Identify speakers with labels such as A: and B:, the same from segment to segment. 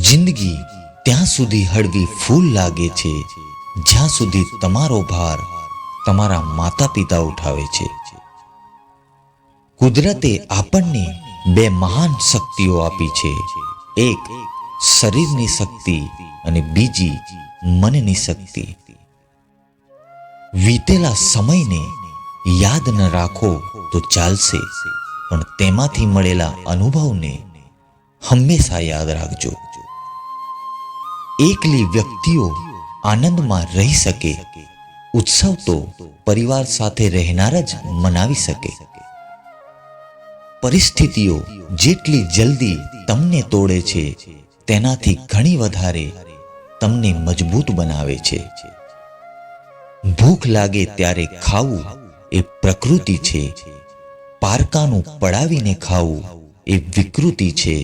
A: જિંદગી ત્યાં સુધી હળવી ફૂલ લાગે છે. જ્યાં સુધી તમારો ભાર તમારા માતા પિતા ઉઠાવે છે. કુદરતે આપણને બે મહાન શક્તિઓ આપી છે. એક શરીરની શક્તિ અને બીજી મનની શક્તિ. વીતેલા સમયને યાદ ન રાખો તો ચાલશે, પણ તેમાંથી મળેલા અનુભવને હંમેશા યાદ રાખજો. એકલી વ્યક્તિઓ આનંદમાં રહી શકે, ઉત્સવ તો પરિવાર સાથે રહેનાર જ મનાવી શકે. પરિસ્થિતિઓ જેટલી જલ્દી તમને તોડે છે, તેનાથી ઘણી વધારે તમને મજબૂત બનાવે છે. ભૂખ લાગે ત્યારે ખાવું એ પ્રકૃતિ છે, પારકાનું પડાવીને ખાવું એ વિકૃતિ છે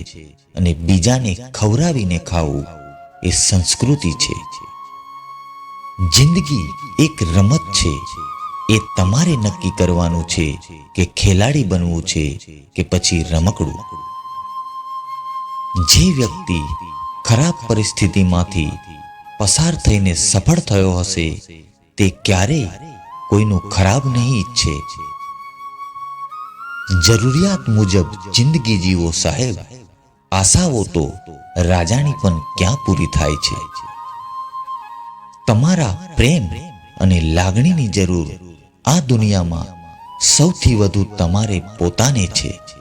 A: અને બીજાને ખવડાવીને ખાવું એ સંસ્કૃતિ છે. જિંદગી એક રમત છે. એ તમારે નક્કી કરવાનું છે કે ખેલાડી બનવું છે કે પછી રમકડું. જે વ્યક્તિ ખરાબ પરિસ્થિતિમાંથી પસાર થઈને સફળ થયો હશે, તે ક્યારેય કોઈનું ખરાબ નહીં ઈચ્છે. જરૂરિયાત મુજબ જિંદગી જીવો સાહેબ. આશાઓ તો રાજાની પણ ક્યાં પૂરી થાય છે? તમારા પ્રેમ અને લાગણીની જરૂર આ દુનિયામાં સૌથી વધુ તમારે પોતાને છે.